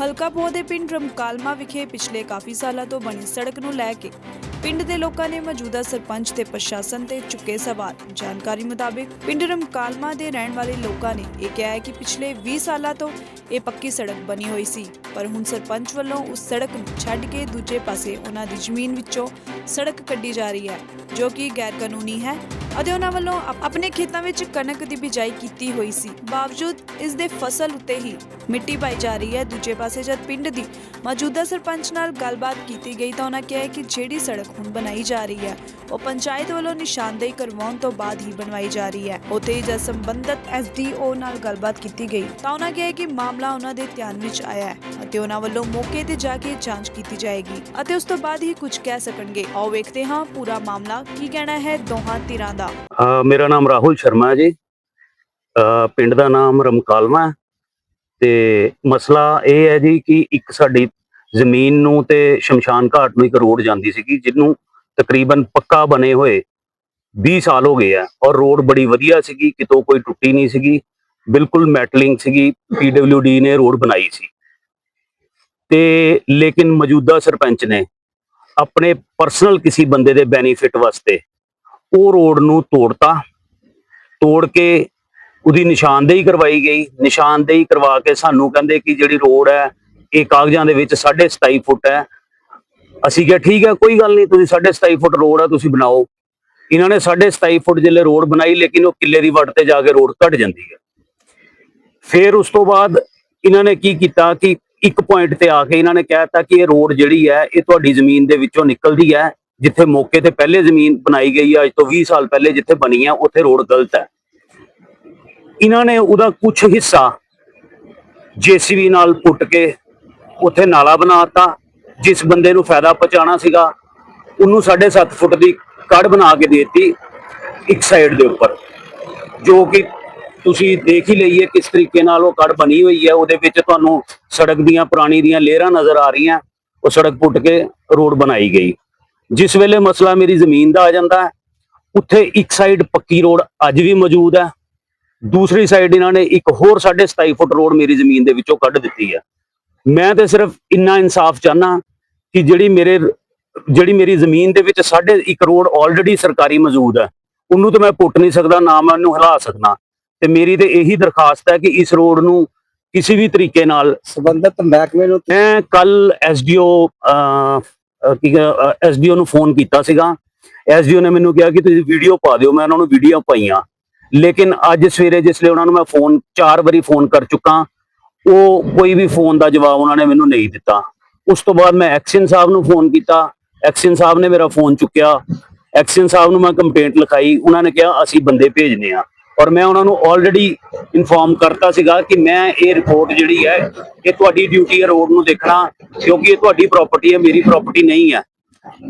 ਹਲਕਾ ਪੋਹ ਦੇ ਪਿੰਡ ਰਮਕਾਲਮਾ ਵਿਖੇ ਪਿਛਲੇ ਕਾਫੀ ਸਾਲਾਂ ਤੋਂ ਬਣੀ ਸੜਕ ਨੂੰ ਲੈ ਕੇ ਪਿੰਡ ਦੇ ਲੋਕਾਂ ਨੇ ਮੌਜੂਦਾ ਸਰਪੰਚ ਤੇ ਪ੍ਰਸ਼ਾਸਨ ਤੇ ਚੁੱਕੇ ਸਵਾਲ। ਜਾਣਕਾਰੀ ਮੁਤਾਬਿਕ ਪਿੰਡ ਰਮਕਾਲਮਾ ਦੇ ਰਹਿਣ ਵਾਲੇ ਲੋਕਾਂ ਨੇ ਇਹ ਕਿਹਾ ਹੈ ਕਿ ਪਿਛਲੇ 20 ਸਾਲਾਂ ਤੋਂ ਇਹ ਪੱਕੀ ਸੜਕ ਬਣੀ ਹੋਈ ਸੀ, ਪਰ ਹੁਣ ਸਰਪੰਚ ਵੱਲੋਂ ਉਸ ਸੜਕ ਨੂੰ ਛੱਡ ਕੇ ਦੂਜੇ ਪਾਸੇ ਉਹਨਾਂ ਦੀ ਜ਼ਮੀਨ ਵਿੱਚੋਂ ਸੜਕ ਕੱਢੀ ਜਾ ਰਹੀ ਹੈ, ਜੋ ਕਿ ਗੈਰ ਕਾਨੂੰਨੀ ਹੈ ਅਤੇ ਉਹਨਾਂ ਵੱਲੋਂ ਆਪਣੇ ਖੇਤਾਂ ਵਿੱਚ ਕਣਕ ਦੀ ਬਿਜਾਈ ਕੀਤੀ ਹੋਈ ਸੀ। ਬਾਵਜੂਦ ਇਸ ਦੇ ਫਸਲ ਉੱਤੇ ਹੀ ਮਿੱਟੀ ਪਾਈ ਜਾ ਰਹੀ ਹੈ, ਦੂਜੇ ਪਾਸੇ ਜਦ ਪਿੰਡ ਦੀ ਮੌਜੂਦਾ ਸਰਪੰਚ ਨਾਲ ਗੱਲਬਾਤ ਕੀਤੀ ਗਈ ਤਾਂ ਉਹਨਾਂ ਕਿਹਾ ਕਿ ਜਿਹੜੀ ਸੜਕ ਹੁਣ ਬਣਾਈ ਜਾ ਰਹੀ ਹੈ, ਉਹ ਪੰਚਾਇਤ ਵੱਲੋਂ ਨਿਸ਼ਾਨਦੇਹੀ ਕਰਵਾਉਣ ਤੋਂ ਬਾਅਦ ਹੀ ਬਣਵਾਈ ਜਾ ਰਹੀ ਹੈ। ਉੱਥੇ ਹੀ ਜਦ ਸੰਬੰਧਤ ਐਸਡੀਓ ਨਾਲ ਗੱਲਬਾਤ ਕੀਤੀ ਗਈ ਤਾਂ ਉਹਨਾਂ ਕਿਹਾ ਕਿ ਮਾਮਲਾ ਉਹਨਾਂ ਦੇ ਧਿਆਨ ਵਿੱਚ ਆਇਆ ਹੈ ਅਤੇ ਉਹਨਾਂ ਵੱਲੋਂ ਮੌਕੇ ਤੇ ਜਾ ਕੇ ਜਾਂਚ ਕੀਤੀ ਜਾਏਗੀ ਅਤੇ ਉਸ ਤੋਂ ਬਾਅਦ ਹੀ ਕੁਝ ਕਹਿ ਸਕਣਗੇ। ਆਓ ਵੇਖਦੇ ਹਾਂ ਪੂਰਾ ਮਾਮਲਾ, ਕੀ ਕਹਿਣਾ ਹੈ ਦੋਹਾਂ ਧਿਰਾਂ ਦਾ। ਮੇਰਾ ਨਾਮ ਰਾਹੁਲ ਸ਼ਰਮਾ ਜੀ। ਪਿੰਡ ਦਾ ਨਾਮ ਰਮਕਾਲਵਾ ਤੇ ਮਸਲਾ ਇਹ ਹੈ ਜੀ ਕਿ ਇੱਕ ਸਾਡੀ ਜ਼ਮੀਨ ਨੂੰ ਤੇ ਸ਼ਮਸ਼ਾਨ ਘਾਟ ਨੂੰ ਇੱਕ ਰੋਡ ਜਾਂਦੀ ਸੀਗੀ, ਜਿਹਨੂੰ ਤਕਰੀਬਨ ਪੱਕਾ ਬਣੇ ਹੋਏ 20 ਸਾਲ ਹੋ ਗਏ ਆ ਔਰ ਰੋਡ ਬੜੀ ਵਧੀਆ ਸੀਗੀ, ਕਿਤੋਂ ਕੋਈ ਟੁੱਟੀ ਨਹੀਂ ਸੀਗੀ, ਬਿਲਕੁਲ ਮੈਟਲਿੰਗ ਸੀਗੀ ਪੀਡਬਲਯੂਡੀ ਨੇ ਰੋਡ ਬਣਾਈ ਸੀ। ਤੇ ਲੇਕਿਨ ਮੌਜੂਦਾ ਸਰਪੰਚ ਨੇ ਆਪਣੇ ਪਰਸਨਲ ਕਿਸੇ ਬੰਦੇ ਦੇ ਬੈਨੀਫਿਟ ਵਾਸਤੇ ਉਹ ਰੋਡ ਨੂੰ ਤੋੜਤਾ, ਤੋੜ ਕੇ ਉਹਦੀ ਨਿਸ਼ਾਨਦੇਹੀ ਕਰਵਾਈ ਗਈ। ਨਿਸ਼ਾਨਦੇਹੀ ਕਰਵਾ ਕੇ ਸਾਨੂੰ ਕਹਿੰਦੇ ਕਿ ਜਿਹੜੀ ਰੋਡ ਹੈ, ਇਹ ਕਾਗਜ਼ਾਂ ਦੇ ਵਿੱਚ 27.5 ਫੁੱਟ ਹੈ। ਅਸੀਂ ਕਿਹਾ, ਠੀਕ ਹੈ, ਕੋਈ ਗੱਲ ਨਹੀਂ, ਤੁਸੀਂ 27.5 ਫੁੱਟ ਰੋਡ ਹੈ ਤੁਸੀਂ ਬਣਾਓ। ਇਹਨਾਂ ਨੇ 27.5 ਫੁੱਟ ਜਿਹੜੇ ਰੋਡ ਬਣਾਈ, ਲੇਕਿਨ ਉਹ ਕਿੱਲੇ ਦੀ ਵੱਟ ਤੇ ਜਾ ਕੇ ਰੋਡ ਘਟ ਜਾਂਦੀ ਹੈ। ਫਿਰ ਉਸ ਤੋਂ ਬਾਅਦ ਇਹਨਾਂ ਨੇ ਕੀ ਕੀਤਾ ਕਿ ਇੱਕ ਪੁਆਇੰਟ ਤੇ ਆ ਕੇ ਇਹਨਾਂ ਨੇ ਕਹਿਤਾ ਕਿ ਇਹ ਰੋਡ ਜਿਹੜੀ ਹੈ, ਇਹ ਤੁਹਾਡੀ ਜ਼ਮੀਨ ਦੇ ਵਿੱਚੋਂ ਨਿਕਲਦੀ ਹੈ। ਜਿੱਥੇ ਮੌਕੇ ਤੇ ਪਹਿਲੇ ਜ਼ਮੀਨ ਬਣਾਈ ਗਈ ਹੈ ਅੱਜ ਤੋਂ 20 ਸਾਲ ਪਹਿਲੇ ਜਿੱਥੇ ਬਣੀ ਹੈ ਉੱਥੇ ਰੋਡ ਗਲਤ ਹੈ। ਇਹਨਾਂ ਨੇ ਉਹਦਾ ਕੁਝ ਹਿੱਸਾ ਜੀਸੀਬੀ ਨਾਲ ਪੁੱਟ ਕੇ ਉੱਥੇ ਨਾਲਾ ਬਣਾਤਾ ਜਿਸ ਬੰਦੇ ਨੂੰ ਫਾਇਦਾ ਪਹੁੰਚਾਣਾ ਸੀਗਾ, ਉਹਨੂੰ 7.5 ਫੁੱਟ ਦੀ ਕੜ ਬਣਾ ਕੇ ਦਿੱਤੀ ਇੱਕ ਸਾਈਡ ਦੇ ਉੱਪਰ। ਜੋ ਕਿ ਤੁਸੀਂ ਦੇਖ ਹੀ ਲਈਏ ਕਿਸ ਤਰੀਕੇ ਨਾਲ ਉਹ ਕੜ ਬਣੀ ਹੋਈ ਹੈ, ਉਹਦੇ ਵਿੱਚ ਤੁਹਾਨੂੰ ਸੜਕ ਦੀਆਂ, ਪੁਰਾਣੀ ਦੀਆਂ ਲੇਅਰਾਂ ਨਜ਼ਰ ਆ ਰਹੀਆਂ, ਉਹ ਸੜਕ ਪੁੱਟ ਕੇ ਰੋਡ ਬਣਾਈ ਗਈ। ਜਿਸ ਵੇਲੇ ਮਸਲਾ ਮੇਰੀ ਜ਼ਮੀਨ ਦਾ ਆ ਜਾਂਦਾ ਉੱਥੇ ਇੱਕ ਸਾਈਡ ਪੱਕੀ ਰੋਡ ਅੱਜ ਵੀ ਮੌਜੂਦ ਹੈ ਦੂਸਰੀ ਸਾਈਡ ਇਹਨਾਂ ਨੇ ਇੱਕ ਹੋਰ 27.5 ਫੁੱਟ ਰੋਡ ਮੇਰੀ ਜ਼ਮੀਨ ਦੇ ਵਿੱਚੋਂ ਕੱਢ ਦਿੱਤੀ ਹੈ ਮੈਂ ਤੇ ਸਿਰਫ ਇੰਨਾ ਇਨਸਾਫ ਚਾਹਨਾ ਕਿ ਜਿਹੜੀ ਮੇਰੇ ਜਿਹੜੀ ਮੇਰੀ ਜ਼ਮੀਨ ਦੇ ਵਿੱਚ ਸਾਢੇ ਇੱਕ ਰੋਡ ਆਲਰੇਡੀ ਸਰਕਾਰੀ ਮੌਜੂਦ ਹੈ ਉਹਨੂੰ ਤਾਂ ਮੈਂ ਪੁੱਟ ਨਹੀਂ ਸਕਦਾ ਨਾ ਮੈਂ ਉਹਨੂੰ ਹਿਲਾ ਸਕਦਾ। ਤੇ ਮੇਰੀ ਤੇ ਇਹੀ ਦਰਖਾਸਤ ਹੈ ਕਿ ਇਸ ਰੋਡ ਨੂੰ ਕਿਸੇ ਵੀ ਤਰੀਕੇ ਨਾਲ ਸੰਬੰਧਿਤ ਮਹਿਕਮੇ ਨੂੰ ਮੈਂ ਕੱਲ ਐਸਡੀਓ ਕੀ ਐਸਡੀਓ ਨੂੰ ਫੋਨ ਕੀਤਾ ਸੀਗਾ। ਐਸਡੀਓ ਨੇ ਮੈਨੂੰ ਕਿਹਾ ਕਿ ਤੁਸੀਂ ਵੀਡੀਓ ਪਾ ਦਿਓ ਮੈਂ ਉਹਨਾਂ ਨੂੰ ਵੀਡੀਓ ਪਾਈਆਂ। ਲੇਕਿਨ ਅੱਜ ਸਵੇਰੇ ਜਿਸ ਲਈ ਉਹਨਾਂ ਨੂੰ ਮੈਂ ਫੋਨ ਚਾਰ ਵਾਰੀ ਫੋਨ ਕਰ ਚੁੱਕਾ, ਉਹ ਕੋਈ ਵੀ ਫੋਨ ਦਾ ਜਵਾਬ ਉਹਨਾਂ ਨੇ ਮੈਨੂੰ ਨਹੀਂ ਦਿੱਤਾ। ਉਸ ਤੋਂ ਬਾਅਦ ਮੈਂ ਐਕਸ਼ਨ ਸਾਹਿਬ ਨੂੰ ਫੋਨ ਕੀਤਾ। ਐਕਸ਼ਨ ਸਾਹਿਬ ਨੇ ਮੇਰਾ ਫੋਨ ਚੁੱਕਿਆ। ਐਕਸ਼ਨ ਸਾਹਿਬ ਨੂੰ ਮੈਂ ਕੰਪਲੇਂਟ ਲਿਖਾਈ। ਉਹਨਾਂ ਨੇ ਕਿਹਾ, ਅਸੀਂ ਬੰਦੇ ਭੇਜਨੇ ਆ। ਔਰ ਮੈਂ ਉਹਨਾਂ ਨੂੰ ਆਲਰੇਡੀ ਇਨਫੋਰਮ ਕਰਤਾ ਸੀਗਾ ਕਿ ਮੈਂ ਇਹ ਰਿਪੋਰਟ ਜਿਹੜੀ ਹੈ, ਇਹ ਤੁਹਾਡੀ ਡਿਊਟੀ ਹੈ ਰੋਡ ਨੂੰ ਦੇਖਣਾ, ਕਿਉਂਕਿ ਇਹ ਤੁਹਾਡੀ ਪ੍ਰਾਪਰਟੀ ਹੈ, ਮੇਰੀ ਪ੍ਰਾਪਰਟੀ ਨਹੀਂ ਹੈ।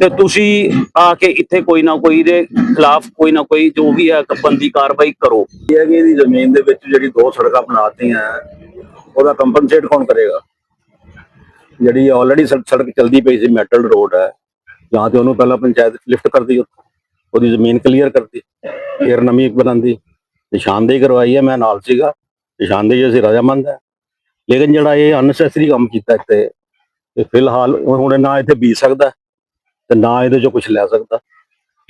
ਤੇ ਤੁਸੀਂ ਆ ਕੇ ਇੱਥੇ ਕੋਈ ਨਾ ਕੋਈ ਦੇ ਖਿਲਾਫ ਕੋਈ ਨਾ ਕੋਈ ਜੋ ਵੀ ਹੈ ਬੰਦੀ ਕਾਰਵਾਈ ਕਰੋ। ਇਹ ਹੈ ਕਿ ਇਹਦੀ ਜ਼ਮੀਨ ਦੇ ਵਿੱਚ ਜਿਹੜੀ ਦੋ ਸੜਕਾਂ ਬਣਾਤੀਆਂ, ਉਹਦਾ ਕੰਪਨਸੇਟ ਕੌਣ ਕਰੇਗਾ? ਜਿਹੜੀ ਆਲਰੇਡੀ ਸੜਕ ਚਲਦੀ ਪਈ ਸੀ ਮੈਟਲ ਰੋਡ ਹੈ, ਜਾਂ ਤੇ ਉਹਨੂੰ ਪਹਿਲਾਂ ਪੰਚਾਇਤ ਲਿਫਟ ਕਰਦੀ, ਉਹਦੀ ਜ਼ਮੀਨ ਕਲੀਅਰ ਕਰਦੀ, ਫਿਰ ਨਵੀਂ ਇੱਕ ਬਣਾਉਂਦੀ। ਨਿਸ਼ਾਨਦੇਹੀ ਕਰਵਾਈ ਹੈ, ਮੈਂ ਨਾਲ ਸੀਗਾ, ਨਿਸ਼ਾਨਦੇਹੀ ਅਸੀਂ ਰਾਜਾਮੰਦ ਹੈ। ਲੇਕਿਨ ਜਿਹੜਾ ਇਹ ਅਨਸੈਸਰੀ ਕੰਮ ਕੀਤਾ ਇੱਥੇ, ਤੇ ਫਿਲਹਾਲ ਹੁਣ ਨਾ ਇੱਥੇ ਬੀਜ ਸਕਦਾ। ਤੇ ਨਾ ਇਹਦੇ ਚੋਂ ਕੁਝ ਲੈ ਸਕਦਾ।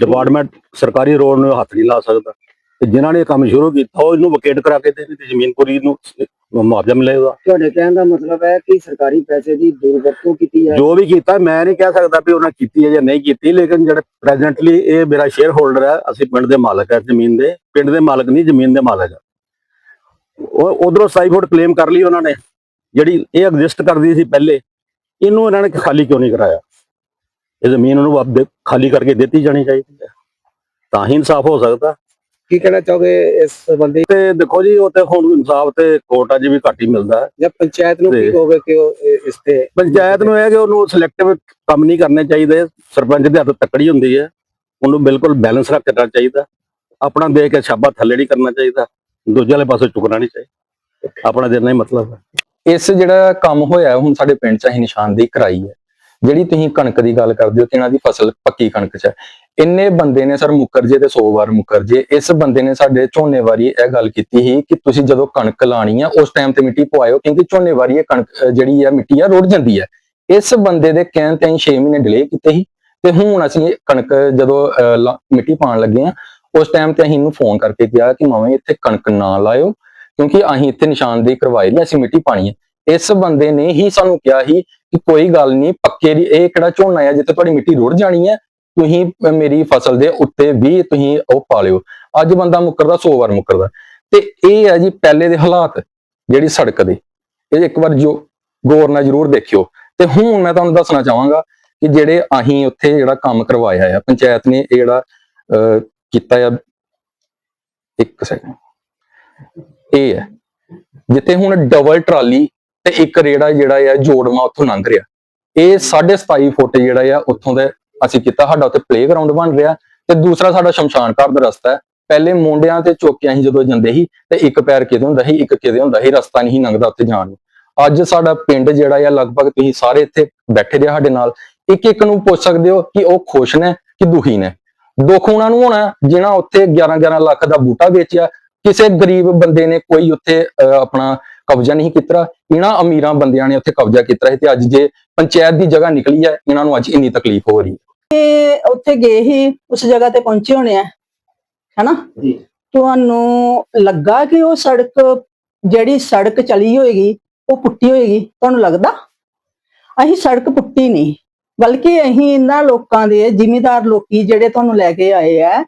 ਡਿਪਾਰਟਮੈਂਟ ਸਰਕਾਰੀ ਰੋਡ ਨੂੰ ਹੱਥ ਨਹੀਂ ਲਾ ਸਕਦਾ। ਤੇ ਜਿਨ੍ਹਾਂ ਨੇ ਕੰਮ ਸ਼ੁਰੂ ਕੀਤਾ ਉਹ ਇਹਨੂੰ ਵਕੇਟ ਕਰਾ ਕੇ ਦੇਣ ਤੇ ਜ਼ਮੀਨ ਪੂਰੀ ਨੂੰ ਮੁਆਵਜ਼ਾ ਮਿਲੇਗਾ। ਤੁਹਾਡੇ ਕਹਿਣ ਦਾ ਮਤਲਬ ਹੈ ਕਿ ਸਰਕਾਰੀ ਪੈਸੇ ਦੀ ਦੁਰਵਰਤੋਂ ਕੀਤੀ ਹੈ ਜੋ ਵੀ ਕੀਤਾ ਮੈਂ ਨਹੀਂ ਕਹਿ ਸਕਦਾ ਵੀ ਉਹਨਾਂ ਕੀਤੀ ਹੈ ਜਾਂ ਨਹੀਂ ਕੀਤੀ ਲੇਕਿਨ ਜਿਹੜੇ ਪ੍ਰੈਜ਼ੈਂਟਲੀ ਇਹ ਮੇਰਾ ਸ਼ੇਅਰ ਹੋਲਡਰ ਹੈ ਅਸੀਂ ਪਿੰਡ ਦੇ ਮਾਲਕ ਹੈ ਜ਼ਮੀਨ ਦੇ। ਪਿੰਡ ਦੇ ਮਾਲਕ ਨਹੀਂ ਜ਼ਮੀਨ ਦੇ ਮਾਲਕ ਹੈ। ਉਹ ਉਧਰੋਂ 27 ਫੁੱਟ ਕਲੇਮ ਕਰ ਲਈ ਉਹਨਾਂ ਨੇ ਜਿਹੜੀ ਇਹ ਐਗਜ਼ਿਸਟ ਕਰਦੀ ਸੀ ਪਹਿਲੇ ਇਹਨੂੰ ਇਹਨਾਂ ਨੇ ਖਾਲੀ ਕਿਉਂ ਨਹੀਂ ਕਰਾਇਆ? ਇਹ ਜ਼ਮੀਨ ਉਹਨੂੰ ਆਪ ਦੇ- ਖਾਲੀ ਕਰਕੇ ਦਿੱਤੀ ਜਾਣੀ ਚਾਹੀਦੀ ਹੈ। ਤਾਂ ਹੀ ਇਨਸਾਫ ਹੋ ਸਕਦਾ। ਕੀ ਕਹਿਣਾ ਚਾਹੋਗੇ ਇਸ ਸੰਬੰਧੀ? ਤੇ ਦੇਖੋ ਜੀ ਉਹ ਤੇ ਹੁਣ ਇਨਸਾਫ ਤੇ ਕੋਰਟ ਅਜੇ ਵੀ ਘੱਟ ਹੀ ਮਿਲਦਾ ਜਾਂ ਪੰਚਾਇਤ ਨੂੰ ਕੀ ਕਹੋਗੇ ਕਿ ਉਹ ਇਸ ਤੇ ਪੰਚਾਇਤ ਨੂੰ ਇਹ ਕਿ ਉਹਨੂੰ ਸਿਲੈਕਟਿਵ ਕੰਮ ਨਹੀਂ ਕਰਨੇ ਚਾਹੀਦੇ। ਸਰਪੰਚ ਦੇ ਹੱਥ ਤੱਕੜੀ ਹੁੰਦੀ ਹੈ। ਉਹਨੂੰ ਬਿਲਕੁਲ ਬੈਲੈਂਸ ਰੱਖਣਾ ਚਾਹੀਦਾ। ਆਪਣਾ ਦੇਖ ਕੇ ਛਾਬਾ ਥੱਲੇ ਨਹੀਂ ਕਰਨਾ ਚਾਹੀਦਾ। ਦੂਜੇ ਵਾਲੇ ਪਾਸੇ ਝੁਕਣਾ ਨਹੀਂ ਚਾਹੀਦਾ। ਆਪਣਾ ਦੇਣਾ ਹੀ ਮਤਲਬ ਹੈ। ਇਸ ਜਿਹੜਾ ਕੰਮ ਹੋਇਆ ਹੁਣ ਸਾਡੇ ਪਿੰਡ ਚ ਅਸੀਂ ਨਿਸ਼ਾਨਦੇਹੀ ਕਰਾਈ ਹੈ। ਜਿਹੜੀ ਤੁਸੀਂ ਕਣਕ ਦੀ ਗੱਲ ਕਰਦੇ ਹੋ ਕਿ ਇਹਨਾਂ ਦੀ ਫਸਲ ਪੱਕੀ ਕਣਕ 'ਚ ਹੈ। ਇੰਨੇ ਬੰਦੇ ਨੇ ਸਰ ਮੁਕਰ ਜੇ ਤੇ 100 ਵਾਰ ਮੁਕਰ ਜੇ ਇਸ ਬੰਦੇ ਨੇ ਸਾਡੇ ਝੋਨੇ ਵਾਰੀ ਇਹ ਗੱਲ ਕੀਤੀ ਸੀ ਕਿ ਤੁਸੀਂ ਜਦੋਂ ਕਣਕ ਲਾਣੀ ਆ ਉਸ ਟਾਈਮ ਤੇ ਮਿੱਟੀ ਪਵਾਇਓ ਕਿਉਂਕਿ ਝੋਨੇ ਵਾਰੀ ਇਹ ਕਣਕ ਜਿਹੜੀ ਆ ਮਿੱਟੀ ਆ ਰੁੜ ਜਾਂਦੀ ਹੈ ਇਸ ਬੰਦੇ ਦੇ ਕਹਿਣ ਤੇ ਅਸੀਂ 6 ਮਹੀਨੇ ਡਿਲੇ ਕੀਤੇ ਸੀ ਤੇ ਹੁਣ ਅਸੀਂ ਕਣਕ ਜਦੋਂ ਅਹ, ਲਾ- ਮਿੱਟੀ ਪਾਉਣ ਲੱਗੇ ਆ ਉਸ ਟਾਈਮ ਤੇ ਅਸੀਂ ਇਹਨੂੰ ਫੋਨ ਕਰਕੇ ਕਿਹਾ ਕਿ ਮਾਵੇਂ ਇੱਥੇ ਕਣਕ ਨਾ ਲਾਇਓ ਕਿਉਂਕਿ ਅਸੀਂ ਇੱਥੇ ਨਿਸ਼ਾਨਦੇਹੀ ਕਰਵਾਈ ਨਹੀਂ ਅਸੀਂ ਮਿੱਟੀ ਪਾਣੀ ਹੈ ਇਸ ਬੰਦੇ ਨੇ ਹੀ ਸਾਨੂੰ ਕਿਹਾ ਸੀ ਕਿ ਕੋਈ ਗੱਲ ਨਹੀਂ ਪੱਕੇ ਦੀ ਇਹ ਕਿਹੜਾ ਝੋਨਾ ਹੈ ਜਿੱਥੇ ਤੁਹਾਡੀ ਮਿੱਟੀ ਰੁੜ ਜਾਣੀ ਹੈ ਤੁਸੀਂ ਮੇਰੀ ਫਸਲ ਦੇ ਉੱਤੇ ਵੀ ਤੁਸੀਂ ਉਹ ਪਾ ਲਿਓ। ਅੱਜ ਬੰਦਾ ਮੁੱਕਰਦਾ 100 ਵਾਰ ਮੁੱਕਰਦਾ। ਤੇ ਇਹ ਹੈ ਜੀ ਪਹਿਲੇ ਦੇ ਹਾਲਾਤ ਜਿਹੜੀ ਸੜਕ ਦੇ। ਇਹ ਇੱਕ ਵਾਰ ਜੋ ਗੌਰ ਨਾਲ ਜ਼ਰੂਰ ਦੇਖਿਓ। ਤੇ ਹੁਣ ਮੈਂ ਤੁਹਾਨੂੰ ਦੱਸਣਾ ਚਾਹਾਂਗਾ ਕਿ ਜਿਹੜੇ ਅਸੀਂ ਉੱਥੇ ਜਿਹੜਾ ਕੰਮ ਕਰਵਾਇਆ ਆ ਪੰਚਾਇਤ ਨੇ ਇਹ ਜਿਹੜਾ ਅਹ, ਕੀਤਾ ਆ ਇੱਕ ਸੈਕਿੰਡ ਇਹ ਹੈ ਜਿੱਥੇ ਹੁਣ ਡਬਲ ਟਰਾਲੀ ਤੇ ਇੱਕ ਰੇੜਾ ਜਿਹੜਾ ਆ ਜੋੜਵਾ ਉੱਥੋਂ ਲੰਘ ਰਿਹਾ। ਇਹ 27.5 ਫੁੱਟ ਜਿਹੜਾ ਆ ਉੱਥੋਂ ਦਾ ਅਸੀਂ ਕੀਤਾ ਸਾਡਾ ਉੱਥੇ ਪਲੇਗਰਾਉਂਡ ਬਣ ਰਿਹਾ। ਤੇ ਦੂਸਰਾ ਸਾਡਾ ਸ਼ਮਸ਼ਾਨ ਘਾਟ ਦਾ ਰਸਤਾ ਹੈ। ਪਹਿਲੇ ਮੁੰਡਿਆਂ ਤੇ ਚੌਕਿਆਂ ਹੀ ਜਦੋਂ ਜਾਂਦੇ ਸੀ ਤੇ ਇੱਕ ਪੈਰ ਕਿਤੇ ਹੁੰਦਾ ਸੀ ਇੱਕ ਕਿਤੇ ਹੁੰਦਾ ਸੀ ਰਸਤਾ ਨਹੀਂ ਸੀ ਲੰਘਦਾ ਉੱਥੇ ਜਾਣ ਨੂੰ। ਅੱਜ ਸਾਡਾ ਪਿੰਡ ਜਿਹੜਾ ਆ ਲਗਭਗ ਤੁਸੀਂ ਸਾਰੇ ਇੱਥੇ ਬੈਠੇ ਦੇ ਸਾਡੇ ਨਾਲ ਇੱਕ ਇੱਕ ਨੂੰ ਪੁੱਛ ਸਕਦੇ ਹੋ ਕਿ ਉਹ ਖੁਸ਼ ਨੇ ਕਿ ਦੁਖੀ ਨੇ। ਦੁੱਖ ਉਹਨਾਂ ਨੂੰ ਹੋਣਾ ਜਿਨ੍ਹਾਂ ਉੱਥੇ 11 11 ਲੱਖ ਦਾ ਬੂਟਾ ਵੇਚਿਆ। ਕਿਸੇ ਗਰੀਬ ਬੰਦੇ ਨੇ ਕੋਈ ਉੱਥੇ ਅਹ, ਆਪਣਾ ਕਬਜ਼ਾ ਨਹੀਂ ਕੀਤਾ ਇਹਨਾਂ ਅਮੀਰਾਂ ਬੰਦਿਆਂ ਨੇ ਉੱਥੇ ਕਬਜ਼ਾ ਕੀਤਾ ਸੀ ਤੇ ਅੱਜ ਜੇ ਪੰਚਾਇਤ ਦੀ ਜਗ੍ਹਾ ਨਿਕਲੀ ਹੈ ਇਹਨਾਂ ਨੂੰ ਅੱਜ ਇੰਨੀ ਤਕਲੀਫ ਹੋ ਰਹੀ ਹੈ। ਇਹ ਉੱਥੇ ਗਏ ਹੀ ਉਸ ਜਗ੍ਹਾ ਤੇ ਪਹੁੰਚੇ ਹੋਣੇ ਆ ਹੈਨਾ? ਜੀ। ਤੁਹਾਨੂੰ ਲੱਗਾ ਕਿ ਉਹ ਸੜਕ ਜਿਹੜੀ ਸੜਕ ਚਲੀ ਹੋਏਗੀ ਉਹ ਪੁੱਟੀ ਹੋਏਗੀ? ਤੁਹਾਨੂੰ ਲੱਗਦਾ? ਅਸੀਂ ਸੜਕ ਪੁੱਟੀ ਨਹੀਂ ਬਲਕਿ ਅਸੀਂ ਇਹਨਾਂ ਲੋਕਾਂ ਦੇ ਜ਼ਿਮੀਦਾਰ ਲੋਕੀ ਜਿਹੜੇ ਤੁਹਾਨੂੰ ਲੈ ਕੇ ਆਏ ਆ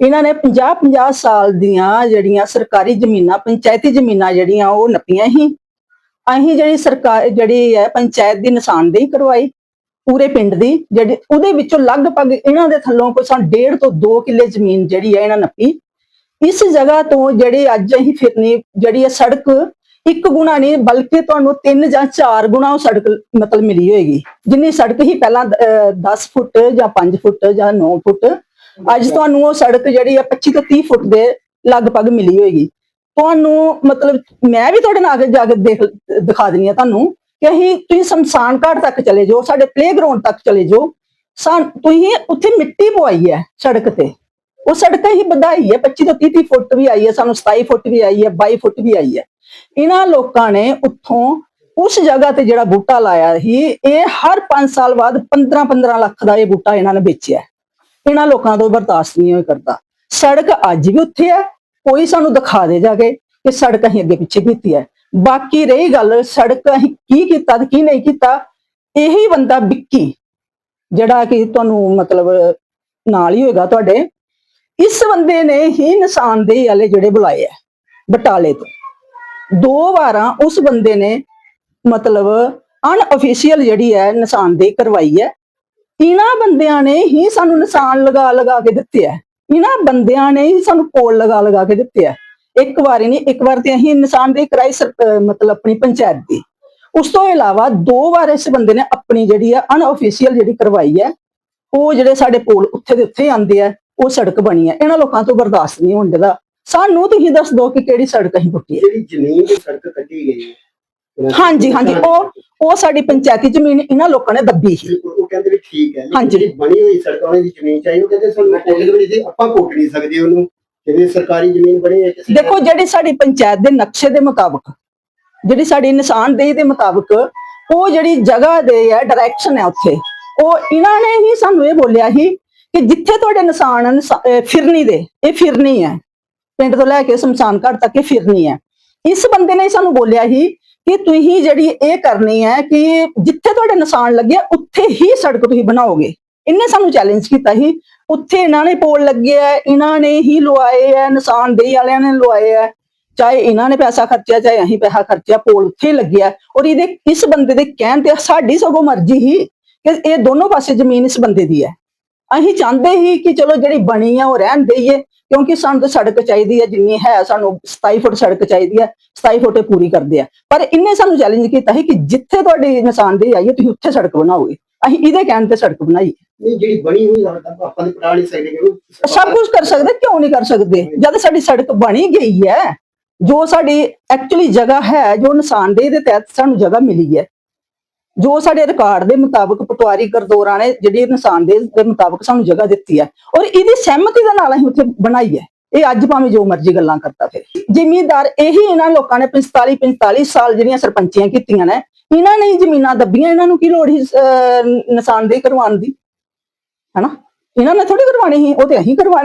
ਇਹਨਾਂ ਨੇ 50 50 ਸਾਲ ਦੀਆਂ ਜਿਹੜੀਆਂ ਸਰਕਾਰੀ ਜ਼ਮੀਨਾਂ ਪੰਚਾਇਤੀ ਜ਼ਮੀਨਾਂ ਜਿਹੜੀਆਂ ਉਹ ਨੱਪੀਆਂ ਸੀ। ਅਸੀਂ ਜਿਹੜੀ ਸਰਕਾਰ ਜਿਹੜੀ ਹੈ ਪੰਚਾਇਤ ਦੀ ਨਿਸ਼ਾਨਦੇਹੀ ਕਰਵਾਈ ਪੂਰੇ ਪਿੰਡ ਦੀ ਜਿਹੜੀ ਉਹਦੇ ਵਿੱਚੋਂ ਲਗਭਗ ਇਹਨਾਂ ਦੇ ਥੱਲੋਂ ਕੋਈ ਸਾਨੂੰ 1.5 ਤੋਂ 2 ਕਿੱਲੇ ਜ਼ਮੀਨ ਜਿਹੜੀ ਹੈ ਇਹਨਾਂ ਨੱਪੀ। ਇਸ ਜਗ੍ਹਾ ਤੋਂ ਜਿਹੜੀ ਅੱਜ ਅਸੀਂ ਫਿਰਨੀ ਜਿਹੜੀ ਹੈ ਸੜਕ ਇੱਕ ਗੁਣਾ ਨਹੀਂ ਬਲਕਿ ਤੁਹਾਨੂੰ ਤਿੰਨ ਜਾਂ ਚਾਰ ਗੁਣਾ ਉਹ ਸੜਕ ਮਤਲਬ ਮਿਲੀ ਹੋਏਗੀ। ਜਿੰਨੀ ਸੜਕ ਹੀ ਪਹਿਲਾਂ ਅਹ, 10 ਫੁੱਟ ਜਾਂ 5 ਫੁੱਟ ਜਾਂ 9 ਫੁੱਟ ਅੱਜ ਤੁਹਾਨੂੰ ਉਹ ਸੜਕ ਜਿਹੜੀ ਹੈ 25 ਤੋਂ 30 ਫੁੱਟ ਦੇ ਲਗਭਗ ਮਿਲੀ ਹੋਏਗੀ। ਤੁਹਾਨੂੰ ਮਤਲਬ ਮੈਂ ਵੀ ਤੁਹਾਡੇ ਨਾਲ ਜਾ ਕੇ ਦੇਖ, ਦਿਖਾ ਦਿੰਦੀ ਆ ਤੁਹਾਨੂੰ ਕਿ ਅਸੀਂ, ਤੁਸੀਂ ਸ਼ਮਸ਼ਾਨ ਘਾਟ ਤੱਕ ਚਲੇ ਜਾਓ, ਸਾਡੇ ਪਲੇਗਰਾਉਂਡ ਤੱਕ ਚਲੇ ਜਾਓ। ਸਾਂ, ਤੁਸੀਂ ਉੱਥੇ ਮਿੱਟੀ ਪਵਾਈ ਹੈ ਸੜਕ ਤੇ। ਉਹ ਸੜਕ ਹੀ ਵਧਾਈ ਹੈ 25 ਤੋਂ 30 30 ਫੁੱਟ ਵੀ ਆਈ ਹੈ, ਸਾਨੂੰ 27 ਫੁੱਟ ਵੀ ਆਈ ਹੈ 22 ਫੁੱਟ ਵੀ ਆਈ ਹੈ। ਇਹਨਾਂ ਲੋਕਾਂ ਨੇ ਉੱਥੋਂ ਉਸ ਜਗ੍ਹਾ ਤੇ ਜਿਹੜਾ ਬੂਟਾ ਲਾਇਆ ਸੀ, ਇਹ ਹਰ 5 ਸਾਲ ਬਾਅਦ 15 15 ਲੱਖ ਦਾ ਇਹ ਬੂਟਾ ਇਹਨਾਂ ਨੇ ਵੇਚਿਆ। ਇਹਨਾਂ ਲੋਕਾਂ ਤੋਂ ਬਰਦਾਸ਼ਤ ਨਹੀਂ ਹੋਇਆ ਕਰਦਾ। ਸੜਕ ਅੱਜ ਵੀ ਉੱਥੇ ਹੈ, ਕੋਈ ਸਾਨੂੰ ਦਿਖਾ ਦੇ ਜਾ ਕੇ ਕਿ ਸੜਕ ਅਸੀਂ ਅੱਗੇ ਪਿੱਛੇ ਕੀਤੀ ਹੈ। ਬਾਕੀ ਰਹੀ ਗੱਲ, ਸੜਕ ਅਸੀਂ ਕੀ ਕੀਤਾ ਤੇ ਕੀ ਨਹੀਂ ਕੀਤਾ, ਇਹੀ ਬੰਦਾ ਵਿੱਕੀ, ਜਿਹੜਾ ਕਿ ਤੁਹਾਨੂੰ ਮਤਲਬ ਨਾਲ ਹੀ ਹੋਏਗਾ ਤੁਹਾਡੇ। ਇਸ ਬੰਦੇ ਨੇ ਹੀ ਨਿਸ਼ਾਨਦੇਹੀ ਵਾਲੇ ਜਿਹੜੇ ਬੁਲਾਏ ਆ ਬਟਾਲੇ ਤੋਂ। ਦੋ ਵਾਰਾਂ ਉਸ ਬੰਦੇ ਨੇ ਮਤਲਬ ਅਨਅਫੀਸ਼ੀਅਲ ਜਿਹੜੀ ਹੈ ਨਿਸ਼ਾਨਦੇਹੀ ਕਰਵਾਈ ਹੈ। ਇਹਨਾਂ ਬੰਦਿਆਂ ਨੇ ਹੀ ਸਾਨੂੰ ਨਿਸ਼ਾਨ ਲਗਾ ਲਗਾ ਕੇ ਦਿੱਤੇ ਆ। ਇਹਨਾਂ ਬੰਦਿਆਂ ਨੇ ਹੀ ਸਾਨੂੰ ਪੋਲ ਲਗਾ ਲਗਾ ਕੇ ਦਿੱਤੇ ਆ। ਇੱਕ ਵਾਰੀ ਨਹੀਂ ਇੱਕ ਵਾਰ ਤੇ ਅਸੀਂ ਨਿਸ਼ਾਨਦੇਹੀ ਕਰਾਈ ਸਰ- ਅਹ ਮਤਲਬ ਆਪਣੀ ਪੰਚਾਇਤ ਦੀ। ਉਸ ਤੋਂ ਇਲਾਵਾ ਦੋ ਵਾਰ ਇਸ ਬੰਦੇ ਨੇ ਆਪਣੀ ਜਿਹੜੀ ਆ ਅਨਅਫੀਸ਼ੀਅਲ ਜਿਹੜੀ ਕਰਵਾਈ ਹੈ ਉਹ ਜਿਹੜੇ ਸਾਡੇ ਪੋਲ ਉੱਥੇ ਦੇ ਉੱਥੇ ਆਂਦੇ ਆ ਉਹ ਸੜਕ ਬਣੀ ਹੈ ਇਹਨਾਂ ਲੋਕਾਂ ਤੋਂ ਬਰਦਾਸ਼ਤ ਨਹੀਂ ਹੋਣ ਦਾ ਸਾਨੂੰ ਤੁਸੀਂ ਦੱਸ ਦਿਓ ਕਿ ਕਿਹੜੀ ਸੜਕ ਅਸੀਂ ਪੁੱਟੀ ਹੈ ਜਿਹੜੀ ਜ਼ਮੀਨ ਦੀ ਸੜਕ ਕੱਟੀ ਗਈ ਹੈ। ਹਾਂਜੀ ਹਾਂਜੀ। ਉਹ ਉਹ ਸਾਡੀ ਪੰਚਾਇਤੀ ਜ਼ਮੀਨ ਇਹਨਾਂ ਲੋਕਾਂ ਨੇ ਦੱਬੀ ਸੀ। ਠੀਕ ਹੈ ਹਾਂਜੀ। ਜਿਹੜੀ ਬਣੀ ਹੋਈ ਸੜਕ ਦੀ ਜ਼ਮੀਨ ਚਾਹੀਦੀ ਉਹ ਕਹਿੰਦੇ ਸਾਨੂੰ ਪੁੱਟ ਵੀ ਨਹੀਂ ਆਪਾਂ ਪੁੱਟ ਨਹੀਂ ਸਕਦੇ ਉਹਨੂੰ। ਜਿਹੜੀ ਸਰਕਾਰੀ ਜ਼ਮੀਨ ਬਣੀ ਹੈ ਕਿਸੇ ਦੇਖੋ ਜਿਹੜੀ ਸਾਡੀ ਪੰਚਾਇਤ ਦੇ ਨਕਸ਼ੇ ਦੇ ਮੁਤਾਬਕ ਜਿਹੜੀ ਸਾਡੀ ਨਿਸ਼ਾਨਦੇਹੀ ਦੇ ਮੁਤਾਬਕ ਉਹ ਜਿਹੜੀ ਜਗ੍ਹਾ ਦੇ ਹੈ ਡਾਇਰੈਕਸ਼ਨ ਹੈ ਉੱਥੇ ਉਹ ਇਹਨਾਂ ਨੇ ਹੀ ਸਾਨੂੰ ਇਹ ਬੋਲਿਆ ਸੀ ਕਿ ਜਿੱਥੇ ਤੁਹਾਡੇ ਨਿਸ਼ਾਨ ਹਨ, ਸ- ਅਹ ਫਿਰਨੀ ਦੇ ਇਹ ਫਿਰਨੀ ਹੈ। ਪਿੰਡ ਤੋਂ ਲੈ ਕੇ ਸ਼ਮਸ਼ਾਨ ਘਾਟ ਤੱਕ ਇਹ ਫਿਰਨੀ ਹੈ। ਇਸ ਬੰਦੇ ਨੇ ਸਾਨੂੰ ਬੋਲਿਆ ਸੀ ਕਿ ਤੁਸੀਂ ਜਿਹੜੀ ਇਹ ਕਰਨੀ ਹੈ ਕਿ ਜਿੱਥੇ ਤੁਹਾਡੇ ਨਿਸ਼ਾਨ ਲੱਗੇ, ਉੱਥੇ ਹੀ ਸੜਕ ਤੁਸੀਂ ਬਣਾਓਗੇ। ਇਹਨੇ ਸਾਨੂੰ ਚੈਲੰਜ ਕੀਤਾ ਸੀ। ਉੱਥੇ ਇਹਨਾਂ ਨੇ ਪੋਲ ਲੱਗੇ ਆ, ਇਹਨਾਂ ਨੇ ਹੀ ਲਵਾਏ ਆ ਨਿਸ਼ਾਨਦੇਹੀ ਵਾਲਿਆਂ ਨੇ ਲਵਾਏ ਆ। ਚਾਹੇ ਇਹਨਾਂ ਨੇ ਪੈਸਾ ਖਰਚਿਆ, ਚਾਹੇ ਅਸੀਂ ਪੈਸਾ ਖਰਚਿਆ, ਪੋਲ ਉੱਥੇ ਹੀ ਲੱਗਿਆ ਔਰ ਇਹਦੇ, ਇਸ ਬੰਦੇ ਦੇ ਕਹਿਣ ਤੇ ਸਾਡੀ ਸਗੋਂ ਮਰਜ਼ੀ ਹੀ ਕਿ ਇਹ ਦੋਨੋਂ ਪਾਸੇ ਜ਼ਮੀਨ ਇਸ ਬੰਦੇ ਦੀ ਹੈ। ਅਸੀਂ ਚਾਹੁੰਦੇ ਹੀ ਕਿ ਚਲੋ ਜਿਹੜੀ ਬਣੀ ਆ, ਉਹ ਰਹਿਣ ਦੇਈਏ। ਕਿਉਂਕਿ ਸਾਨੂੰ ਤਾਂ ਸੜਕ ਚਾਹੀਦੀ ਹੈ ਜਿੰਨੀ ਹੈ ਸਾਨੂੰ 27 ਫੁੱਟ ਸੜਕ ਚਾਹੀਦੀ ਹੈ 27 ਫੁੱਟ ਪੂਰੀ ਕਰਦੇ ਆ। ਪਰ ਇਹਨੇ ਸਾਨੂੰ ਚੈਲੰਜ ਕੀਤਾ ਸੀ ਕਿ ਜਿੱਥੇ ਤੁਹਾਡੀ ਨਿਸ਼ਾਨਦੇਹੀ ਆਈ ਹੈ ਤੁਸੀਂ ਉੱਥੇ ਸੜਕ ਬਣਾਓਗੇ। ਅਸੀਂ ਇਹਦੇ ਕਹਿਣ ਤੇ ਸੜਕ ਬਣਾਈ। ਨਹੀਂ ਜਿਹੜੀ ਬਣੀ ਹੋਈ ਸੜਕ ਆ, ਆਪਾਂ ਨੇ ਪੜਾ ਨਹੀਂ ਸਕਦੇ ਕਿ ਸਭ ਕੁਝ ਕਰ ਸਕਦੇ ਕਿਉਂ ਨਹੀਂ ਕਰ ਸਕਦੇ? ਜਦ ਸਾਡੀ ਸੜਕ ਬਣੀ ਗਈ ਹੈ ਜੋ ਸਾਡੀ ਐਕਚੁਅਲੀ ਜਗ੍ਹਾ ਹੈ ਜੋ ਨਿਸ਼ਾਨਦੇਹੀ ਦੇ ਤਹਿਤ ਸਾਨੂੰ ਜਗ੍ਹਾ ਮਿਲੀ ਹੈ ਜੋ ਸਾਡੇ ਰਿਕਾਰਡ ਦੇ ਮੁਤਾਬਕ ਪਟਵਾਰੀ ਗਰਦੋਰਾਂ ਨੇ ਜਿਹੜੀ ਨਿਸ਼ਾਨਦੇਹ ਦੇ ਮੁਤਾਬਕ ਸਾਨੂੰ ਜਗ੍ਹਾ ਦਿੱਤੀ ਹੈ ਔਰ ਇਹਦੀ ਸਹਿਮਤੀ ਦੇ ਨਾਲ ਅਸੀਂ ਉੱਥੇ ਬਣਾਈ ਹੈ। ਇਹ ਅੱਜ ਭਾਵੇਂ ਜੋ ਮਰਜ਼ੀ ਗੱਲਾਂ ਕਰਤਾ ਫਿਰ। ਜ਼ਿਮੀਂਦਾਰ ਇਹੀ ਇਹਨਾਂ ਲੋਕਾਂ ਨੇ 45 45 ਸਾਲ ਜਿਹੜੀਆਂ ਸਰਪੰਚੀਆਂ ਕੀਤੀਆਂ ਨੇ ਇਹਨਾਂ ਨੇ ਜ਼ਮੀਨਾਂ ਦੱਬੀਆਂ ਇਹਨਾਂ ਨੂੰ ਕੀ ਲੋੜ ਸੀ ਅਹ, ਨਿਸ਼ਾਨਦੇਹੀ ਕਰਵਾਉਣ ਦੀ? ਹਨਾ? ਇਹਨਾਂ ਨੇ ਥੋੜੀ ਕਰਵਾਣੀ ਸੀ ਉਹ ਤੇ ਅਸੀਂ ਕਰਵਾਣੀ